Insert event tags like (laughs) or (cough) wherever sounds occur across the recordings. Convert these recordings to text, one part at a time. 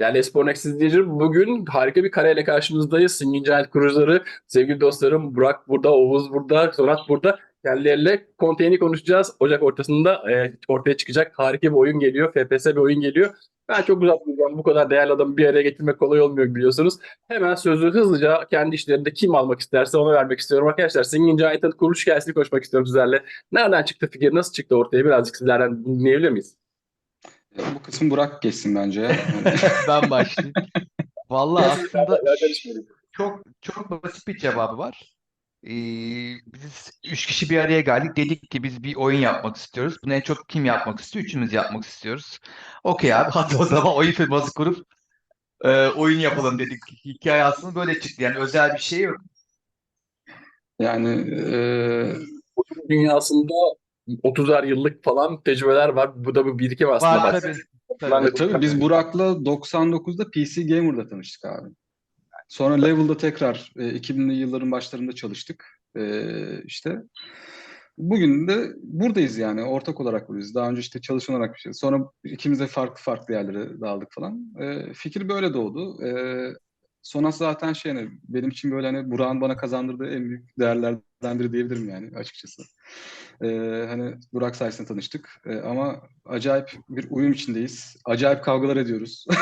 Değerli Espor Next izleyicilerim, bugün harika bir kareyle karşınızdayız. Singin Giant Cruiser'ı, sevgili dostlarım Burak burada, Oğuz burada, Sonat burada. Kendileriyle konteyni konuşacağız. Ocak ortasında e, ortaya çıkacak harika bir oyun geliyor. FPS bir oyun geliyor. Ben çok uzatmayacağım. Bu kadar değerli adamı bir araya getirmek kolay olmuyor biliyorsunuz. Hemen sözü hızlıca kendi işlerinde kim almak isterse ona vermek istiyorum. Arkadaşlar Singin Giant'ın kuruluş hikayesini konuşmak istiyorum sizlerle. Nereden çıktı fikir, nasıl çıktı ortaya birazcık sizlerden dinleyebilir miyiz? Bu kısmı Burak geçsin bence. (laughs) Ben başlayayım. Vallahi aslında çok çok basit bir cevabı var. Ee, biz üç kişi bir araya geldik. Dedik ki biz bir oyun yapmak istiyoruz. Bunu en çok kim yapmak istiyor? Üçümüz yapmak istiyoruz. Okey abi hadi o zaman oyun firması kurup e, oyun yapalım dedik. Hikaye aslında böyle çıktı. Yani özel bir şey yok. Yani e, dünyasında 30'ar yıllık falan tecrübeler var. Bu da bir birikim aslında. Var bak. tabii. Ben Tabii. de- tabii biz Burak'la 99'da PC Gamer'da tanıştık abi. Sonra Level'da tekrar e, 2000'li yılların başlarında çalıştık. E, işte bugün de buradayız yani ortak olarak buradayız. Daha önce işte çalışan olarak bir şey. Sonra ikimiz de farklı farklı yerlere dağıldık falan. E, fikir böyle doğdu. E, Sonat zaten şey hani benim için böyle hani Burak'ın bana kazandırdığı en büyük değerlerden biri diyebilirim yani açıkçası. Ee, hani Burak sayesinde tanıştık. Ee, ama acayip bir uyum içindeyiz. Acayip kavgalar ediyoruz. (laughs)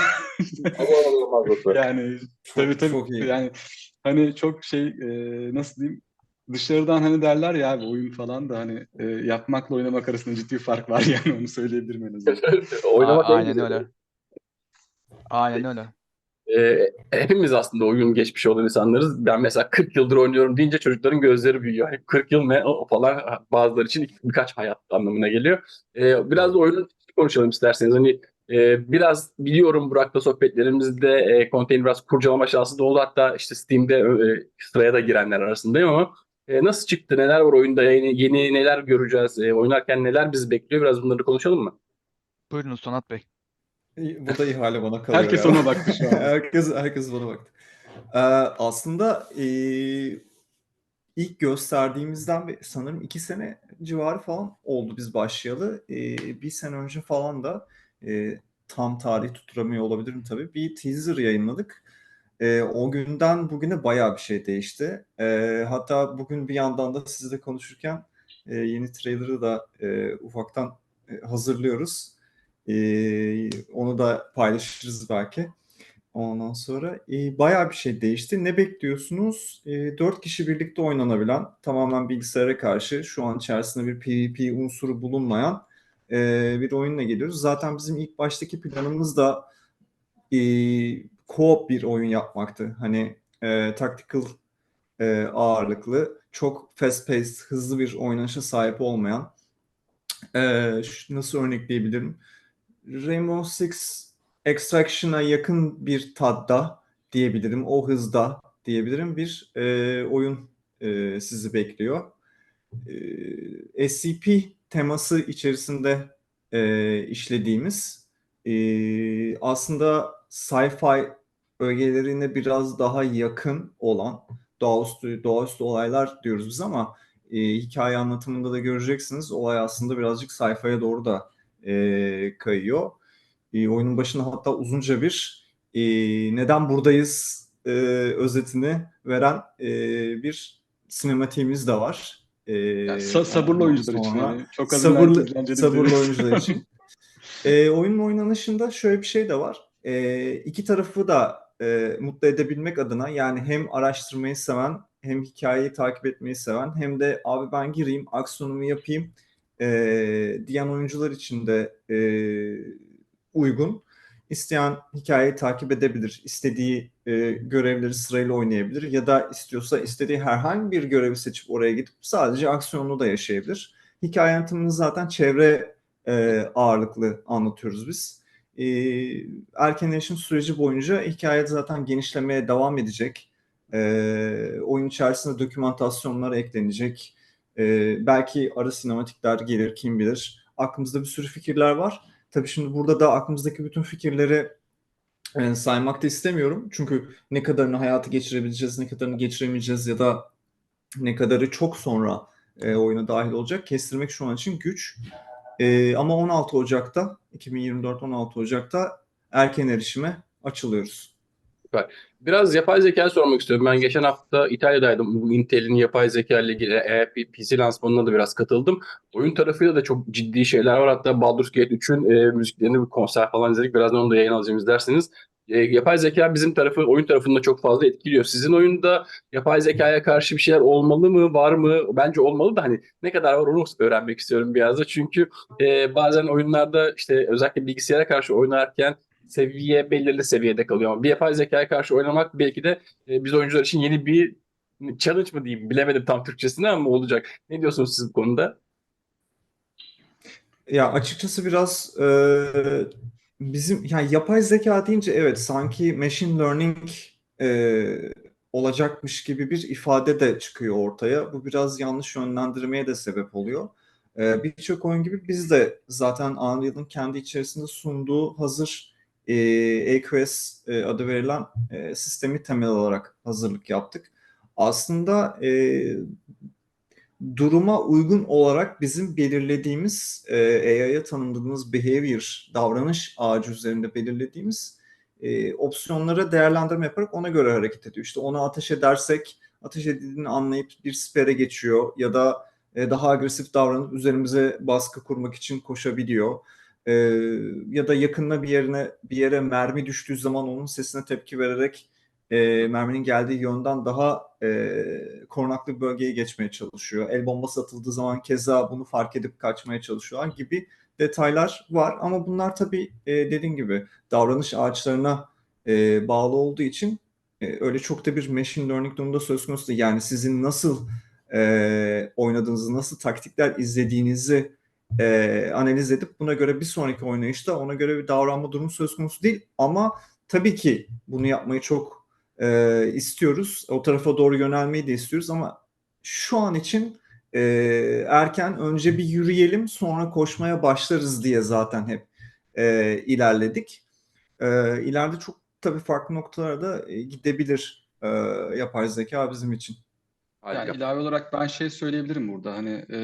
(laughs) yani tabii tabii çok iyi. yani hani çok şey e, nasıl diyeyim dışarıdan hani derler ya abi oyun falan da hani e, yapmakla oynamak arasında ciddi bir fark var (laughs) yani onu söyleyebilirim en azından. Oynamak A- en Aynen öyle. Aynen öyle. Ee, hepimiz aslında oyun geçmişi olan insanlarız. Ben mesela 40 yıldır oynuyorum deyince çocukların gözleri büyüyor. Hani 40 yıl ne o falan bazıları için birkaç hayat anlamına geliyor. Ee, biraz da oyunun konuşalım isterseniz. Hani e, biraz biliyorum Burak'la sohbetlerimizde e, konteyni biraz kurcalama şansı da oldu. Hatta işte Steam'de e, sıraya da girenler arasındayım ama e, nasıl çıktı? Neler var oyunda? Yeni, yeni neler göreceğiz? E, oynarken neler bizi bekliyor? Biraz bunları konuşalım mı? Buyurun Sonat Bey. Bu da ihale bana kalıyor Herkes ya. ona baktı şu an. (laughs) herkes, herkes bana baktı. Ee, aslında e, ilk gösterdiğimizden bir, sanırım iki sene civarı falan oldu biz başlayalı. E, bir sene önce falan da e, tam tarih tutturamıyor olabilirim tabii. Bir teaser yayınladık. E, o günden bugüne bayağı bir şey değişti. E, hatta bugün bir yandan da sizle konuşurken e, yeni trailer'ı da e, ufaktan e, hazırlıyoruz. Ee, onu da paylaşırız belki. Ondan sonra e, bayağı bir şey değişti. Ne bekliyorsunuz? E, 4 kişi birlikte oynanabilen, tamamen bilgisayara karşı şu an içerisinde bir PvP unsuru bulunmayan e, bir oyunla geliyoruz. Zaten bizim ilk baştaki planımız da e, co-op bir oyun yapmaktı. Hani e, tactical e, ağırlıklı, çok fast paced, hızlı bir oynanışa sahip olmayan e, nasıl örnekleyebilirim? Rainbow Six Extraction'a yakın bir tadda diyebilirim, o hızda diyebilirim. Bir e, oyun e, sizi bekliyor. E, SCP teması içerisinde e, işlediğimiz e, aslında sci-fi ögelerine biraz daha yakın olan doğaüstü, doğaüstü olaylar diyoruz biz ama e, hikaye anlatımında da göreceksiniz. Olay aslında birazcık sayfaya doğru da e, kayıyor. E, oyunun başına hatta uzunca bir e, neden buradayız e, özetini veren e, bir sinematiğimiz de var. E, Yani sa- sabırlı ondan oyuncular için yani. Çok sabırlı, sabırlı oyuncular (laughs) için. e, oyunun oynanışında şöyle bir şey de var. E, iki tarafı da e, mutlu edebilmek adına yani hem araştırmayı seven hem hikayeyi takip etmeyi seven hem de abi ben gireyim aksiyonumu yapayım e, diyen oyuncular için de e, uygun. İsteyen hikayeyi takip edebilir, istediği e, görevleri sırayla oynayabilir ya da istiyorsa istediği herhangi bir görevi seçip oraya gidip sadece aksiyonunu da yaşayabilir. Hikaye anlatımını zaten çevre e, ağırlıklı anlatıyoruz biz. E, erken erişim süreci boyunca hikaye zaten genişlemeye devam edecek. E, oyun içerisinde dokümantasyonlar eklenecek. E, belki ara sinematikler gelir kim bilir. Aklımızda bir sürü fikirler var. Tabii şimdi burada da aklımızdaki bütün fikirleri e, saymak da istemiyorum. Çünkü ne kadarını hayata geçirebileceğiz, ne kadarını geçiremeyeceğiz ya da ne kadarı çok sonra e, oyuna dahil olacak kestirmek şu an için güç. E, ama 16 Ocak'ta 2024 16 Ocak'ta erken erişime açılıyoruz. Biraz yapay zeka sormak istiyorum. Ben geçen hafta İtalya'daydım. Bu Intel'in yapay zeka ile ilgili e, PC lansmanına da biraz katıldım. Oyun tarafıyla da çok ciddi şeyler var. Hatta Baldur's Gate 3'ün e, müziklerini bir konser falan izledik. Birazdan onu da yayın alacağım izlerseniz. E, yapay zeka bizim tarafı, oyun tarafında çok fazla etkiliyor. Sizin oyunda yapay zekaya karşı bir şeyler olmalı mı, var mı? Bence olmalı da hani ne kadar var onu öğrenmek istiyorum biraz da. Çünkü e, bazen oyunlarda işte özellikle bilgisayara karşı oynarken seviye belirli seviyede kalıyor. Bir yapay zekaya karşı oynamak belki de e, biz oyuncular için yeni bir challenge mı diyeyim bilemedim tam Türkçesini ama olacak. Ne diyorsunuz siz bu konuda? Ya açıkçası biraz e, bizim yani yapay zeka deyince evet sanki machine learning e, olacakmış gibi bir ifade de çıkıyor ortaya. Bu biraz yanlış yönlendirmeye de sebep oluyor. E, Birçok oyun gibi biz de zaten Unreal'ın kendi içerisinde sunduğu hazır e, AQS e, adı verilen e, sistemi temel olarak hazırlık yaptık. Aslında e, duruma uygun olarak bizim belirlediğimiz e, AI'ya tanımladığımız behavior, davranış ağacı üzerinde belirlediğimiz e, opsiyonlara değerlendirme yaparak ona göre hareket ediyor. İşte ona ateş edersek ateş edildiğini anlayıp bir sipere geçiyor ya da e, daha agresif davranıp üzerimize baskı kurmak için koşabiliyor. E, ya da yakınına bir yerine bir yere mermi düştüğü zaman onun sesine tepki vererek e, merminin geldiği yönden daha e, korunaklı bir bölgeye geçmeye çalışıyor. El bombası atıldığı zaman keza bunu fark edip kaçmaya çalışıyorlar gibi detaylar var. Ama bunlar tabii e, dediğim gibi davranış ağaçlarına e, bağlı olduğu için e, öyle çok da bir machine learning durumunda söz konusu değil. Yani sizin nasıl e, oynadığınızı, nasıl taktikler izlediğinizi e, analiz edip buna göre bir sonraki oynayışta ona göre bir davranma durumu söz konusu değil. Ama tabii ki bunu yapmayı çok e, istiyoruz. O tarafa doğru yönelmeyi de istiyoruz ama şu an için e, erken önce bir yürüyelim sonra koşmaya başlarız diye zaten hep e, ilerledik. E, ileride çok tabii farklı noktalara da e, gidebilir e, yapay zeka bizim için. Yani ilave olarak ben şey söyleyebilirim burada hani e,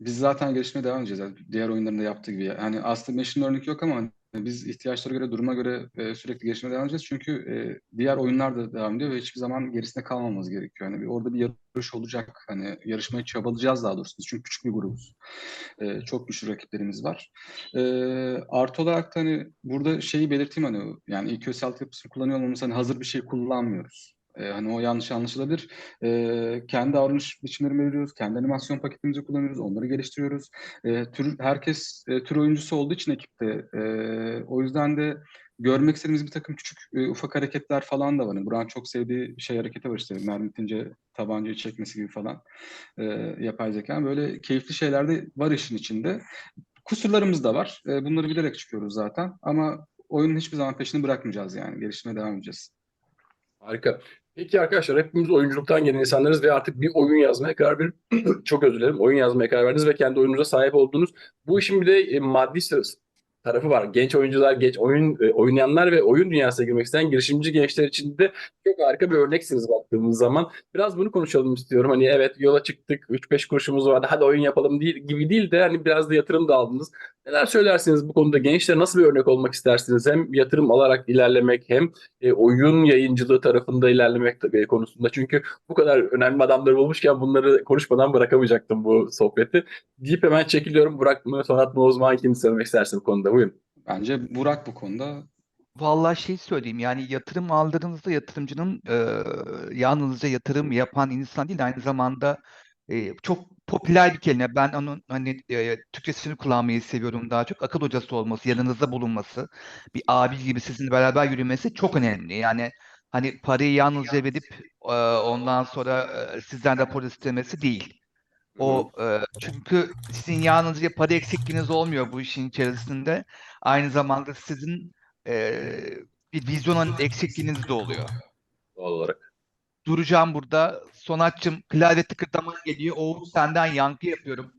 biz zaten gelişmeye devam edeceğiz. Diğer oyunların da yaptığı gibi. Yani aslında machine learning yok ama hani biz ihtiyaçlara göre, duruma göre e, sürekli gelişmeye devam edeceğiz. Çünkü e, diğer oyunlar da devam ediyor ve hiçbir zaman gerisinde kalmamamız gerekiyor. Yani orada bir yarış olacak. Hani yarışmayı çabalayacağız daha doğrusu. Çünkü küçük bir grubuz. E, çok güçlü rakiplerimiz var. E, artı olarak da hani burada şeyi belirteyim hani yani EQS altyapısını kullanıyor olmamız hani hazır bir şey kullanmıyoruz. E, hani o yanlış anlaşılabilir. E, kendi davranış biçimlerimi veriyoruz, kendi animasyon paketimizi kullanıyoruz, onları geliştiriyoruz. E, tür, herkes e, tür oyuncusu olduğu için ekipte. E, o yüzden de görmek istediğimiz bir takım küçük e, ufak hareketler falan da var. Yani Burak'ın çok sevdiği şey hareketi var işte mermi bitince tabancayı çekmesi gibi falan e, yapay zeka. Böyle keyifli şeyler de var işin içinde. Kusurlarımız da var. E, bunları bilerek çıkıyoruz zaten. Ama oyunun hiçbir zaman peşini bırakmayacağız yani. Gelişmeye devam edeceğiz. Harika. Peki arkadaşlar hepimiz oyunculuktan gelen insanlarız ve artık bir oyun yazmaya karar verip (clears throat) çok özür dilerim oyun yazmaya karar verdiniz ve kendi oyununuza sahip oldunuz. Bu işin bir de e, maddi tarafı var. Genç oyuncular, genç oyun e, oynayanlar ve oyun dünyasına girmek isteyen girişimci gençler için de çok harika bir örneksiniz baktığımız zaman. Biraz bunu konuşalım istiyorum. Hani evet yola çıktık, 3-5 kuruşumuz vardı, hadi oyun yapalım değil, gibi değil de hani biraz da yatırım da aldınız. Neler söylersiniz bu konuda? Gençlere nasıl bir örnek olmak istersiniz? Hem yatırım alarak ilerlemek hem e, oyun yayıncılığı tarafında ilerlemek tabii konusunda. Çünkü bu kadar önemli adamları bulmuşken bunları konuşmadan bırakamayacaktım bu sohbeti. Deyip hemen çekiliyorum. Burak mı, Sonat mı, uzman kim söylemek istersin bu konuda? Buyurun. Bence Burak bu konuda Vallahi şey söyleyeyim yani yatırım aldığınızda yatırımcının e, yalnızca yatırım yapan insan değil aynı zamanda e, çok popüler bir kelime. Ben onun hani e, Türkçesini kullanmayı seviyorum daha çok. Akıl hocası olması, yanınızda bulunması, bir abi gibi sizinle beraber yürümesi çok önemli. Yani hani parayı yalnızca verip e, ondan sonra e, sizden rapor istemesi değil. O e, çünkü sizin yalnızca para eksikliğiniz olmuyor bu işin içerisinde. Aynı zamanda sizin e, bir vizyonun eksikliğiniz de oluyor. Doğal olarak. Duracağım burada. Sonatçım klavye tıkırdaman geliyor. Oğuz senden yankı yapıyorum.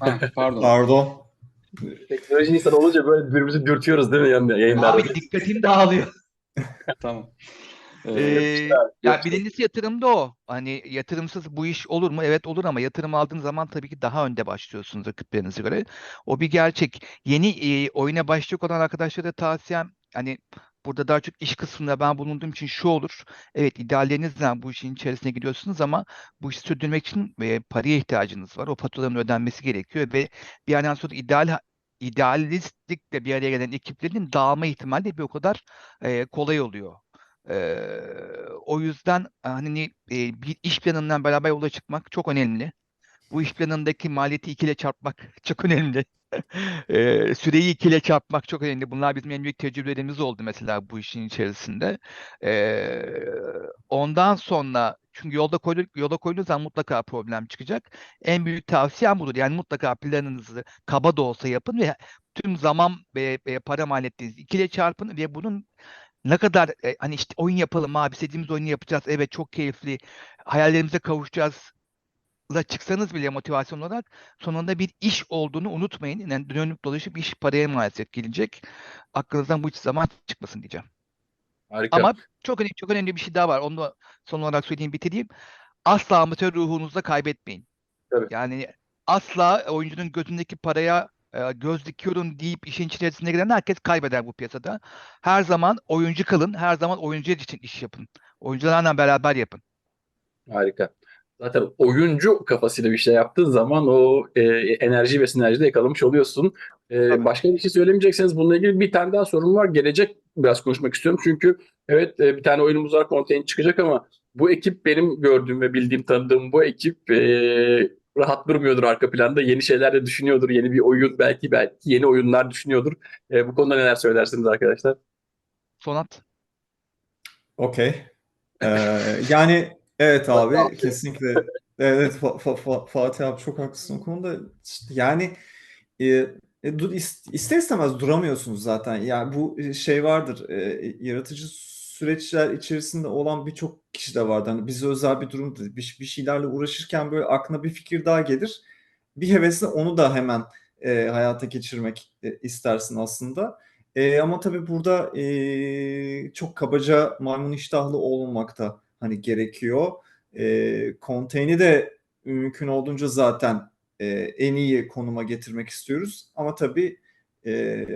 Ha, (laughs) pardon. Pardon. Teknoloji insanı olunca böyle birbirimizi dürtüyoruz değil mi yani yayınlarda? Abi dikkatim dağılıyor. (laughs) Tamam. Ee, Ee, ya birincisi yatırımda o. Hani yatırımsız bu iş olur mu? Evet olur ama yatırım aldığınız zaman tabii ki daha önde başlıyorsunuz rakiplerinize göre. O bir gerçek. Yeni e, oyuna başlayacak olan arkadaşlara tavsiyem hani Burada daha çok iş kısmında ben bulunduğum için şu olur. Evet ideallerinizle bu işin içerisine giriyorsunuz ama bu işi sürdürmek için e, paraya ihtiyacınız var. O faturaların ödenmesi gerekiyor ve bir yerden sonra ideal idealistlikle bir araya gelen ekiplerin dağılma ihtimali de bir o kadar e, kolay oluyor. E, o yüzden hani e, bir iş planından beraber yola çıkmak çok önemli. Bu iş planındaki maliyeti ikiyle çarpmak (laughs) çok önemli. (laughs) Eee, süreyi ikiyle çarpmak çok önemli. Bunlar bizim en büyük tecrübelerimiz oldu mesela bu işin içerisinde. Eee, ondan sonra çünkü yolda koydu, yola koyduğunuz zaman mutlaka problem çıkacak. En büyük tavsiyem budur. Yani mutlaka planınızı kaba da olsa yapın ve tüm zaman ve, ve para maliyetlerinizi ikiyle çarpın ve bunun ne kadar e, hani işte oyun yapalım abi istediğimiz oyunu yapacağız. Evet çok keyifli. Hayallerimize kavuşacağız la çıksanız bile motivasyon olarak sonunda bir iş olduğunu unutmayın. Yani dönüp dolaşıp iş paraya maalesef gelecek. Aklınızdan bu hiç zaman çıkmasın diyeceğim. Harika. Ama çok önemli, çok önemli bir şey daha var. Onu da son olarak söyleyeyim, bitireyim. Asla amatör ruhunuzu da kaybetmeyin. Tabii. Yani asla oyuncunun gözündeki paraya e, göz dikiyorum deyip işin içerisine giren herkes kaybeder bu piyasada. Her zaman oyuncu kalın, her zaman oyuncular için iş yapın. Oyuncularla beraber yapın. Harika. Zaten oyuncu kafasıyla bir şey yaptığın zaman o e, enerji ve sinerji de yakalamış oluyorsun. E, Tabii. başka bir şey söylemeyecekseniz bununla ilgili bir tane daha sorum var. Gelecek biraz konuşmak istiyorum. Çünkü evet e, bir tane oyunumuz var, content çıkacak ama bu ekip benim gördüğüm ve bildiğim, tanıdığım bu ekip e, rahat durmuyordur arka planda. Yeni şeyler de düşünüyordur. Yeni bir oyun belki belki yeni oyunlar düşünüyordur. E, bu konuda neler söylersiniz arkadaşlar? Sonat. Okey. Ee, yani evet abi kesinlikle. (laughs) Evet Fa- Fa- Fa- Fatih abi çok haklısın o konuda. İşte yani e, e, dur, ister istemez duramıyorsunuz zaten. Yani bu şey vardır. e, yaratıcı süreçler içerisinde olan birçok kişi de vardı. Hani bize özel bir durum. Bir, bir şeylerle uğraşırken böyle aklına bir fikir daha gelir. Bir hevesle onu da hemen e, hayata geçirmek e, istersin aslında. E, ama tabii burada e, çok kabaca maymun iştahlı olmamak da hani gerekiyor. E, konteyn'i de mümkün olduğunca zaten e, en iyi konuma getirmek istiyoruz. Ama tabii e,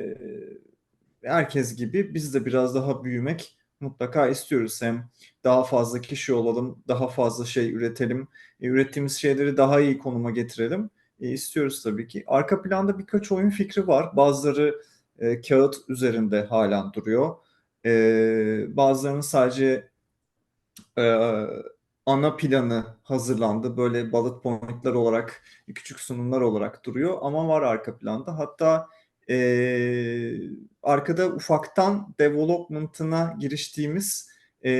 herkes gibi biz de biraz daha büyümek mutlaka istiyoruz. Hem daha fazla kişi olalım, daha fazla şey üretelim, e, ürettiğimiz şeyleri daha iyi konuma getirelim. E, istiyoruz tabii ki. Arka planda birkaç oyun fikri var. Bazıları e, kağıt üzerinde halen duruyor. E, bazılarının sadece e, ana planı hazırlandı. Böyle bullet point'ler olarak, küçük sunumlar olarak duruyor ama var arka planda. Hatta e, arkada ufaktan development'ına giriştiğimiz e,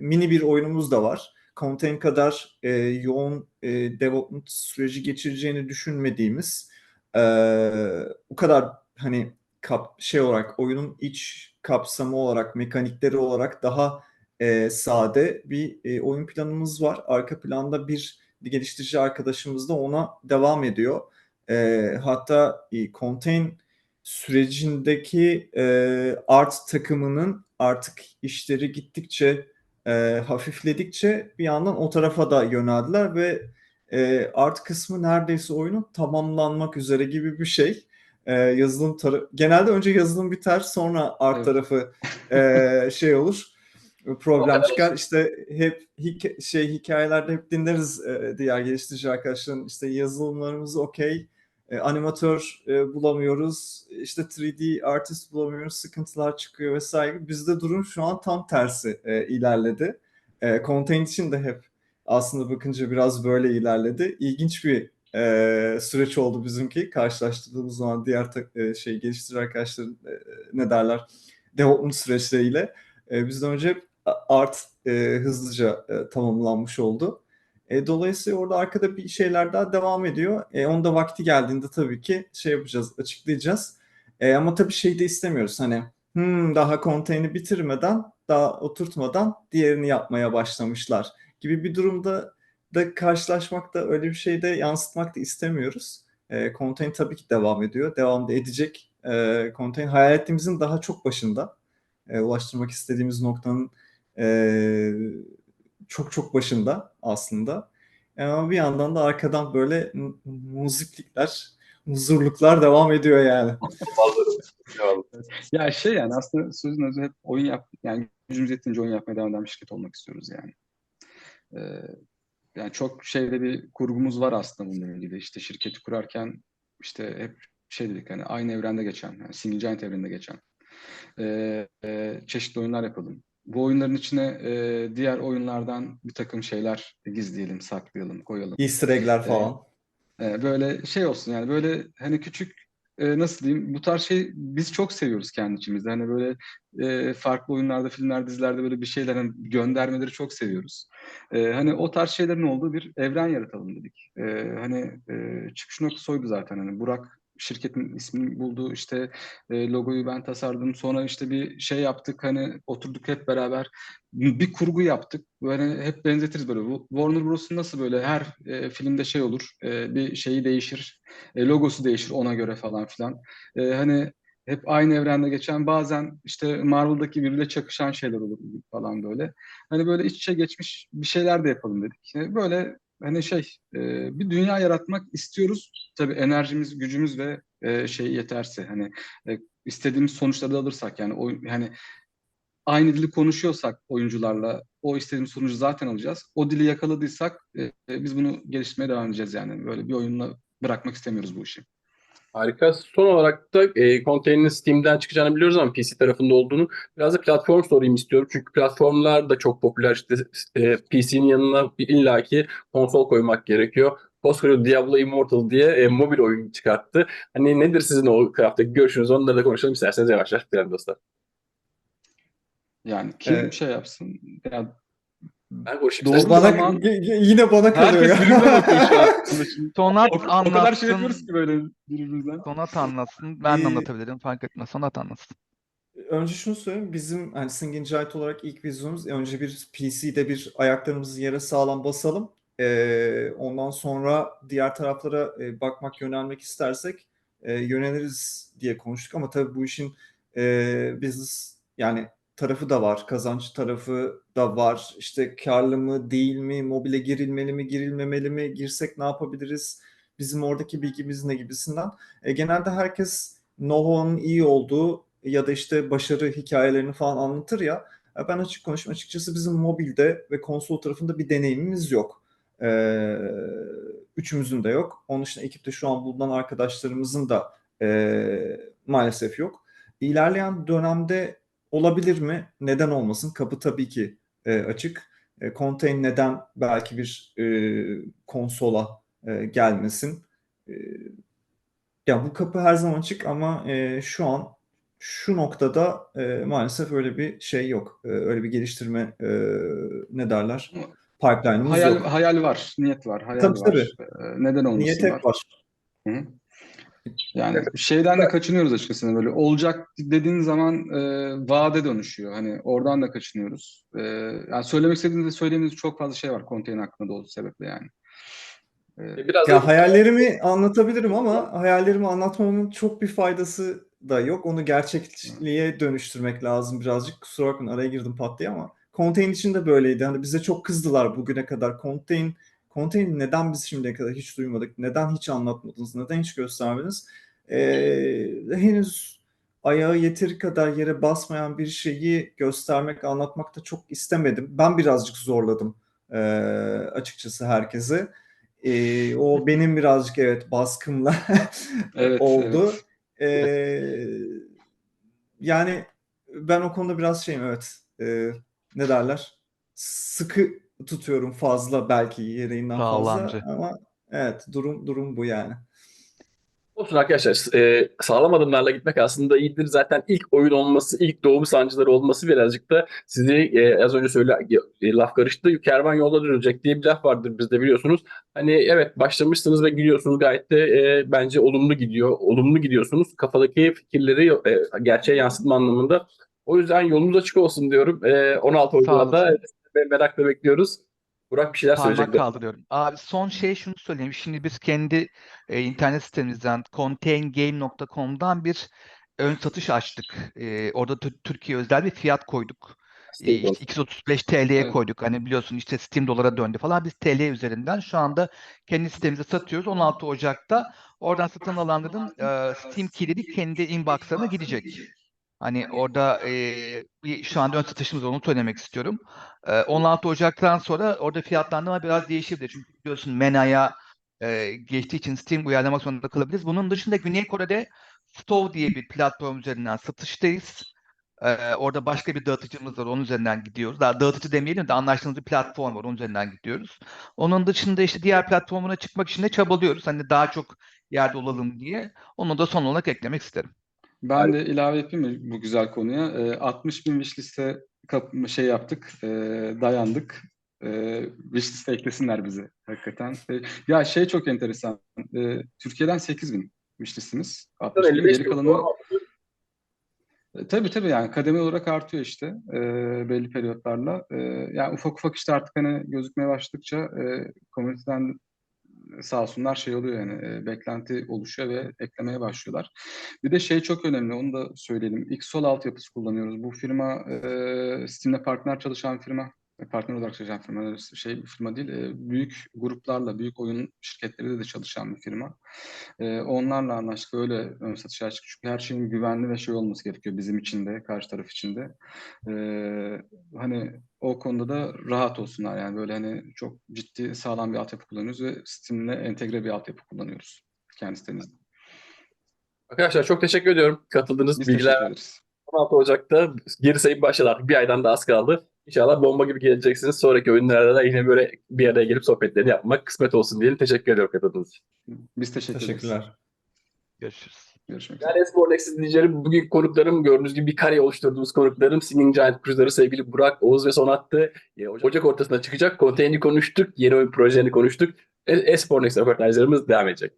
mini bir oyunumuz da var. Contain kadar e, yoğun e, development süreci geçireceğini düşünmediğimiz e, o kadar hani kap, şey olarak oyunun iç kapsamı olarak mekanikleri olarak daha e, sade bir e, oyun planımız var. Arka planda bir, bir geliştirici arkadaşımız da ona devam ediyor. E, hatta e, Contain sürecindeki e, art takımının artık işleri gittikçe e, hafifledikçe bir yandan o tarafa da yöneldiler ve e, art kısmı neredeyse oyunun tamamlanmak üzere gibi bir şey. E, yazılım tarafı genelde önce yazılım biter sonra art Evet. tarafı e, (laughs) şey olur problem çıkar. İşte hep hik- şey hikayelerde hep dinleriz e, diğer geliştirici arkadaşların işte yazılımlarımız okey e, animatör e, bulamıyoruz işte 3D artist bulamıyoruz sıkıntılar çıkıyor vesaire. Bizde durum şu an tam tersi e, ilerledi. E, content için de hep aslında bakınca biraz böyle ilerledi. İlginç bir süreç oldu bizimki karşılaştırdığımız zaman diğer şey geliştirici arkadaşların ne derler development süreçleriyle. E, bizden önce art hızlıca tamamlanmış oldu. E, dolayısıyla orada arkada bir şeyler daha devam ediyor. E, onda vakti geldiğinde tabii ki şey yapacağız, açıklayacağız. E, ama tabii şey de istemiyoruz. Hani hmm, daha konteyn'i bitirmeden, daha oturtmadan diğerini yapmaya başlamışlar gibi bir durumda da karşılaşmak da öyle bir şeyde yansıtmak da istemiyoruz. E, contain tabii ki devam ediyor. Devam da edecek. E, contain hayal ettiğimizin daha çok başında. E, ulaştırmak istediğimiz noktanın e, çok çok başında aslında. E, Ama bir yandan da arkadan böyle mu- muziklikler, muzurluklar devam ediyor yani. (laughs) Ya şey yani aslında sözün özü hep oyun yap yani gücümüz yetince oyun yapmaya devam eden bir şirket olmak istiyoruz yani. Ee, yani çok şeyde bir kurgumuz var aslında bununla ilgili. İşte şirketi kurarken işte hep şey dedik hani aynı evrende geçen, yani Single Giant evreninde geçen ee, çeşitli oyunlar yapalım. Bu oyunların içine e, diğer oyunlardan bir takım şeyler gizleyelim, saklayalım, koyalım. Easter egg'ler falan. Ee, böyle şey olsun yani böyle hani küçük e, nasıl diyeyim bu tarz şey biz çok seviyoruz kendi içimizde. Hani böyle e, farklı oyunlarda, filmler, dizilerde böyle bir şeyler hani göndermeleri çok seviyoruz. E, hani o tarz şeylerin olduğu bir evren yaratalım dedik. E, hani e, çıkış noktası oydu zaten. Hani Burak şirketin ismini buldu işte e, logoyu ben tasarladım. Sonra işte bir şey yaptık hani oturduk hep beraber bir kurgu yaptık. Böyle hep benzetiriz böyle. Warner Bros'un nasıl böyle her e, filmde şey olur e, bir şeyi değişir e, logosu değişir ona göre falan filan. E, hani hep aynı evrende geçen bazen işte Marvel'daki birbiriyle çakışan şeyler olur falan böyle. Hani böyle iç içe geçmiş bir şeyler de yapalım dedik. E, böyle hani şey e, bir dünya yaratmak istiyoruz tabii enerjimiz gücümüz ve e, şey yeterse hani e, istediğimiz sonuçları da alırsak yani o hani aynı dili konuşuyorsak oyuncularla o istediğimiz sonucu zaten alacağız. O dili yakaladıysak e, e, biz bunu geliştirmeye devam edeceğiz yani. Böyle bir oyunla bırakmak istemiyoruz bu işi. Harika. Son olarak da e, konteynerin Steam'den çıkacağını biliyoruz ama PC tarafında olduğunu biraz da platform sorayım istiyorum. Çünkü platformlar da çok popüler. İşte e, PC'nin yanına bir illaki konsol koymak gerekiyor. Koskoca Diablo Immortal diye e, mobil oyun çıkarttı. Hani nedir sizin o taraftaki görüşünüz? Onları da konuşalım isterseniz yavaş yavaş bitirelim dostlar. Yani kim Evet. şey yapsın? Ya, Ben konuşayım Doğru isterseniz. Bana zaman- yine bana kalıyor herkes ya. birbirine bakıyor şu an. (laughs) Sonat o, o kadar şey anlatsın. yapıyoruz ki böyle birbirimizden. Sonat anlatsın. Ben de anlatabilirim. Fark etmez. Sonat anlatsın. Önce şunu söyleyeyim. Bizim hani Singing Giant olarak ilk vizyonumuz önce bir PC'de bir ayaklarımızı yere sağlam basalım. Ee, ondan sonra diğer taraflara e, bakmak, yönelmek istersek e, yöneliriz diye konuştuk ama tabii bu işin e, business yani tarafı da var, kazanç tarafı da var. İşte karlı mı, değil mi, mobile girilmeli mi, girilmemeli mi, girsek ne yapabiliriz, bizim oradaki bilgimiz ne gibisinden. E, genelde herkes know-how'un iyi olduğu ya da işte başarı hikayelerini falan anlatır ya. E, Ben açık konuşayım açıkçası bizim mobilde ve konsol tarafında bir deneyimimiz yok. Ee, üçümüzün de yok. Onun dışında ekipte şu an bulunan arkadaşlarımızın da e, maalesef yok. İlerleyen dönemde olabilir mi? Neden olmasın? Kapı tabii ki e, açık. E, Contain neden belki bir e, konsola e, gelmesin? E, ya bu kapı her zaman açık ama e, şu an şu noktada e, maalesef öyle bir şey yok. E, öyle bir geliştirme e, ne derler? Pipeline'ımız Hayal, yok. hayal var, niyet var, hayal Tabii, var. tabii. Ee, neden olmasın Niyet var. var. Hı hı. Yani şeyden de kaçınıyoruz açıkçası böyle olacak dediğin zaman e, vaade dönüşüyor. Hani oradan da kaçınıyoruz. E, yani söylemek istediğinizde söylediğiniz çok fazla şey var konteyner hakkında da o sebeple yani. E, E, Biraz da Ya hayallerimi anlatabilirim ama hayallerimi anlatmamın çok bir faydası da yok. Onu gerçekliğe dönüştürmek lazım birazcık. Kusura bakmayın araya girdim pat diye ama Contain için de böyleydi. Hani bize çok kızdılar bugüne kadar. Contain, Contain neden biz şimdiye kadar hiç duymadık? Neden hiç anlatmadınız? Neden hiç göstermediniz? Ee, henüz ayağı yeteri kadar yere basmayan bir şeyi göstermek, anlatmak da çok istemedim. Ben birazcık zorladım ee, açıkçası herkese. Ee, o benim birazcık evet baskımla (laughs) Evet, (laughs) oldu. evet. Ee, yani ben o konuda biraz şeyim evet. Ee, ne derler? Sıkı tutuyorum fazla belki gereğinden fazla Sağlamcı. ama evet durum durum bu yani. Olsun arkadaşlar. E, sağlam adımlarla gitmek aslında iyidir. Zaten ilk oyun olması, ilk doğum sancıları olması birazcık da sizi e, az önce söyle e, laf karıştı. Kervan yolda dönecek diye bir laf vardır bizde biliyorsunuz. Hani evet başlamışsınız ve gidiyorsunuz gayet de e, bence olumlu gidiyor. Olumlu gidiyorsunuz. Kafadaki fikirleri e, gerçeğe yansıtma anlamında. O yüzden yolunuz açık olsun diyorum. E, 16 Sağ oyuncularda olasın. Ve merakla bekliyoruz. Burak bir şeyler Parmak söyleyecekti. kaldırıyorum. Abi son şey şunu söyleyeyim. Şimdi biz kendi e, internet sitemizden containgame.com'dan bir ön satış açtık. E, orada Tü- Türkiye özel bir fiyat koyduk. e, işte 235 TL'ye Evet. koyduk. Hani biliyorsun işte Steam dolara döndü falan. Biz TL üzerinden şu anda kendi sitemizi satıyoruz. 16 Ocak'ta oradan satın alanların e, Steam kilidi kendi inboxlarına gidecek. Hani orada e, bir şu anda ön satışımız onu söylemek istiyorum. E, 16 Ocak'tan sonra orada fiyatlandırma biraz değişebilir. Çünkü biliyorsun MENA'ya e, geçtiği için Steam uyarlamak zorunda kalabiliriz. Bunun dışında Güney Kore'de Stove diye bir platform üzerinden satıştayız. Ee, orada başka bir dağıtıcımız var. Onun üzerinden gidiyoruz. Daha dağıtıcı demeyelim de anlaştığımız bir platform var. Onun üzerinden gidiyoruz. Onun dışında işte diğer platformuna çıkmak için de çabalıyoruz. Hani daha çok yerde olalım diye. Onu da son olarak eklemek isterim. Ben de ilave yapayım mı bu güzel konuya? Ee, 60 bin wishlist'e şey yaptık, e, dayandık. E, wishlist'e eklesinler bizi hakikaten. E, ya şey çok enteresan. E, Türkiye'den 8 bin wishlist'imiz. 60 bin, 55 geri kalanı E, Tabii tabii yani kademeli olarak artıyor işte e, belli periyotlarla. E, yani ufak ufak işte artık hani gözükmeye başladıkça e, komüniteden sağ olsunlar şey oluyor yani e, beklenti oluşuyor ve eklemeye başlıyorlar. Bir de şey çok önemli onu da söyleyelim. XSOL altyapısı kullanıyoruz. Bu firma e, Steam'le partner çalışan firma partner olarak çalışan firma şey bir firma değil. e, büyük gruplarla, büyük oyun şirketleriyle de çalışan bir firma. E, onlarla anlaştık. Öyle ön satışa açtık. Çünkü her şeyin güvenli ve şey olması gerekiyor bizim için de, karşı taraf için de. E, hani o konuda da rahat olsunlar. Yani böyle hani çok ciddi, sağlam bir altyapı kullanıyoruz ve Steam'le entegre bir altyapı kullanıyoruz kendi sitemizde. Arkadaşlar çok teşekkür ediyorum. Katıldığınız Biz bilgiler teşekkür ederiz. 16 Ocak'ta geri sayım başladı artık. Bir aydan da az kaldı. İnşallah bomba gibi geleceksiniz. Sonraki oyunlarda da yine böyle bir araya gelip sohbetlerini yapmak kısmet olsun diyelim. Teşekkür ediyorum katıldığınız için. Biz teşekkür ederiz. Teşekkürler. Görüşürüz. Görüşmek üzere. Yani Espor Nexus dinleyicilerim bugün konuklarım gördüğünüz gibi bir kare oluşturduğumuz konuklarım Singing Giant Cruiser'ı sevgili Burak, Oğuz ve Sonat'tı. Ocak ortasına çıkacak. Konteyneri konuştuk. Yeni oyun projelerini konuştuk. E, Espor Nexus röportajlarımız devam edecek.